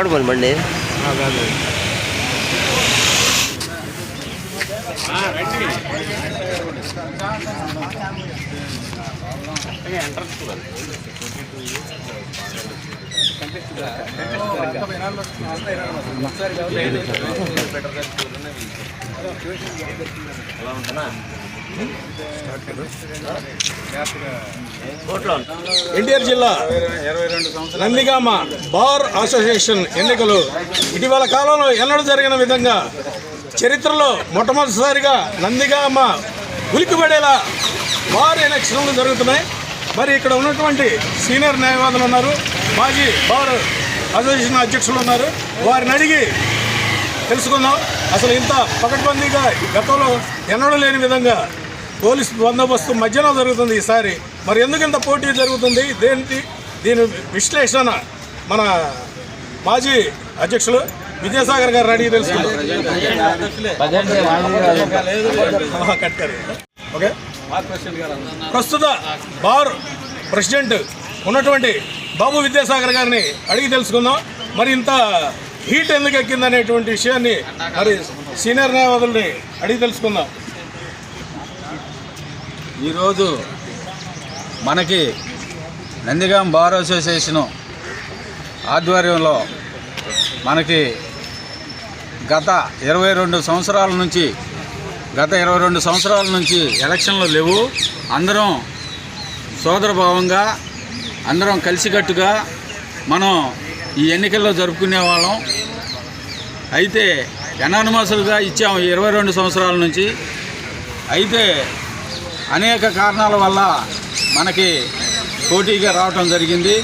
నిలబడమని బండి ఎన్టీఆర్ జిల్లా Nandigama bar association ఎన్నికలు ఇటీవల కాలంలో ఎన్నడూ జరిగిన విధంగా చరిత్రలో మొట్టమొదటిసారిగా నందిగామ ఉలికిపడేలా భారీ ఎలక్షన్లు జరుగుతున్నాయి. మరి ఇక్కడ ఉన్నటువంటి సీనియర్ న్యాయవాదులు ఉన్నారు. మాజీ బార్ అసోసియేషన్ అధ్యక్షులు ఉన్నారు. వారిని అడిగి తెలుసుకుందాం. అసలు ఇంత పకడ్బందీగా గతంలో ఎన్నడూ లేని విధంగా పోలీస్ బందోబస్తు మధ్యలో జరుగుతుంది ఈసారి. మరి ఎందుకు ఇంత పోటీ జరుగుతుంది? దేనికి? దీని విశ్లేషణ మన మాజీ అధ్యక్షులు విద్యాసాగర్ గారు అడిగి తెలుసుకుందాం. ఆహా, కట్టారు ఓకే. ప్రస్తుత బార్ ప్రెసిడెంట్ ఉన్నటువంటి బాబు విద్యాసాగర్ గారిని అడిగి తెలుసుకుందాం. మరి ఇంత హీట్ ఎందుకు ఎక్కిందనేటువంటి విషయాన్ని మరి సీనియర్ న్యాయవాదుల్ని అడిగి తెలుసుకుందాం. ఈరోజు మనకి నందిగాం బార్ అసోసియేషను ఆధ్వర్యంలో మనకి గత ఇరవై రెండు సంవత్సరాల నుంచి గత ఇరవై రెండు సంవత్సరాల నుంచి ఎలక్షన్లు లేవు. అందరం సోదరభావంగా అందరం కలిసికట్టుగా మనం ఈ ఎన్నికల్లో జరుపుకునే వాళ్ళం. అయితే ఎనానమస్లుగా ఇచ్చాము ఈ ఇరవై రెండు సంవత్సరాల నుంచి. అయితే అనేక కారణాల వల్ల మనకి పోటీగా రావటం జరిగింది.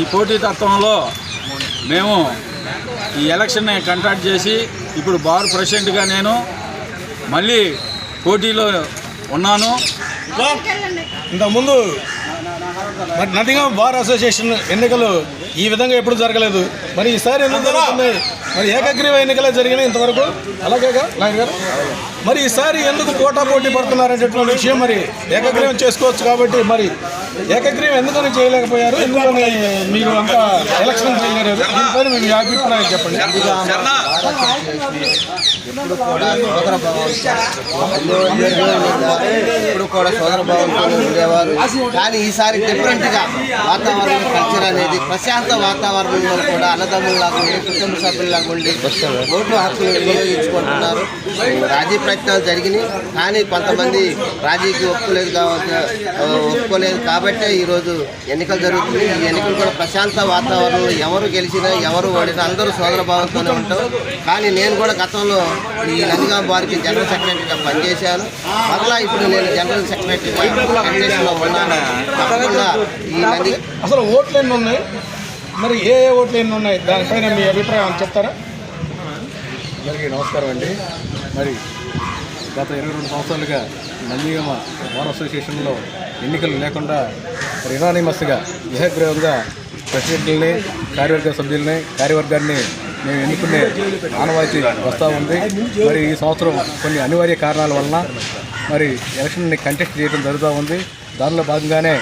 ఈ పోటీ తత్వంలో మేము ఈ ఎలక్షన్ని కంటాక్ట్ చేసి ఇప్పుడు బార్ ప్రెసిడెంట్గా నేను మళ్ళీ పోటీలో ఉన్నాను. ఇంతకుముందు మరి బార్ అసోసియేషన్ ఎన్నికలు ఈ విధంగా ఎప్పుడు జరగలేదు. మరి ఈసారి ఎందుకు మరి ఏకగ్రీవ ఎన్నికలే జరిగినాయి ఇంతవరకు. అలాగేగా నాయక్ గారు? మరి ఈసారి ఎందుకు పోటా పోటీ పడుతున్నారనేటటువంటి విషయం మరి ఏకగ్రీవం చేసుకోవచ్చు కాబట్టి మరి ఏకగ్రీవం ఎందుకని చేయలేకపోయారు? ఎందుకని మీరు అంతా ఎలక్షన్ చేయలేరు దీనిపైన మీ అభిప్రాయం చెప్పండి. ఇప్పుడు కూడా సోదర భావంతో ఉండేవారు. కానీ ఈసారి డిఫరెంట్గా వాతావరణం కల్చర్ అనేది ప్రశాంత వాతావరణంలో కూడా అన్నదమ్ములాగా ఉండి కుటుంబ సభ్యులాగా ఉండి ఓటు హక్కులు వినియోగించుకుంటున్నారు. రాజీ ప్రయత్నాలు జరిగినాయి కానీ కొంతమంది రాజీకి ఒప్పుకోలేదు కాబట్టి ఒప్పుకోలేదు కాబట్టే ఈరోజు ఎన్నికలు జరుగుతుంది ఈ ఎన్నికలు కూడా ప్రశాంత వాతావరణంలో ఎవరు గెలిచినా ఎవరు ఓడినా అందరూ సోదర భావంతోనే ఉంటారు కానీ నేను కూడా గతంలో ఈ నందిగాం వారికి జనరల్ సెక్రటరీగా పనిచేశాను. మరలా ఇప్పుడు నేను జనరల్ సెక్రటరీగా ఉన్నాను. తప్పకుండా ఈ నంది అసలు ఓట్లు ఎన్ని ఉన్నాయి? మరి ఏ ఏ ఓట్లు ఎన్ని ఉన్నాయి? దానిపైన మీ అభిప్రాయం చెప్తారా? అందరికీ నమస్కారం అండి. మరి గత ఇరవై రెండు సంవత్సరాలుగా నందిగమ బార్ అసోసియేషన్లో ఎన్నికలు లేకుండా ఇనానిమస్గా ఏకగ్రీవంగా ప్రెసిడెంట్లని కార్యవర్గ సభ్యుల్ని కార్యవర్గాన్ని మేము ఎన్నుకునే ఆనవాయితీ వస్తూ ఉంది. మరి ఈ సంవత్సరం కొన్ని అనివార్య కారణాల వలన మరి ఎలక్షన్ని కంటెస్ట్ చేయడం జరుగుతూ ఉంది. దానిలో భాగంగానే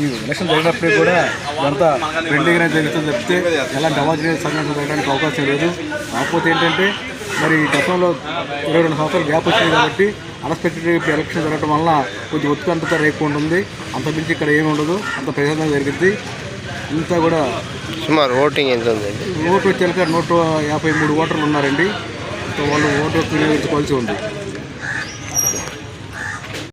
ఈ ఎలక్షన్ జరిగినప్పటికీ కూడా ఇదంతా ఫ్రెండ్లీగానే జరుగుతుంది. తప్పితే ఎలాంటి అవాంఛనీయ సంఘటన జరగడానికి అవకాశం లేదు. కాకపోతే ఏంటంటే మరి గతంలో ఇరవై రెండు సంవత్సరాలు గ్యాప్ వచ్చింది కాబట్టి అన్ఎక్స్పెక్టెడ్ ఎలక్షన్ జరగడం వలన కొంచెం ఉత్కంఠత రేపు ఉంటుంది. అంత మించి ఇక్కడ ఏమి ఉండదు. అంత ప్రశాంతంగా జరిగింది. ఇంతా కూడా సుమారు ఓటింగ్ ఎంత ఉందండి ఓటు వచ్చాక నూట యాభై మూడు ఓటర్లు ఉన్నారండి. సో వాళ్ళు ఓటు వినియోగించుకోవాల్సి ఉంది.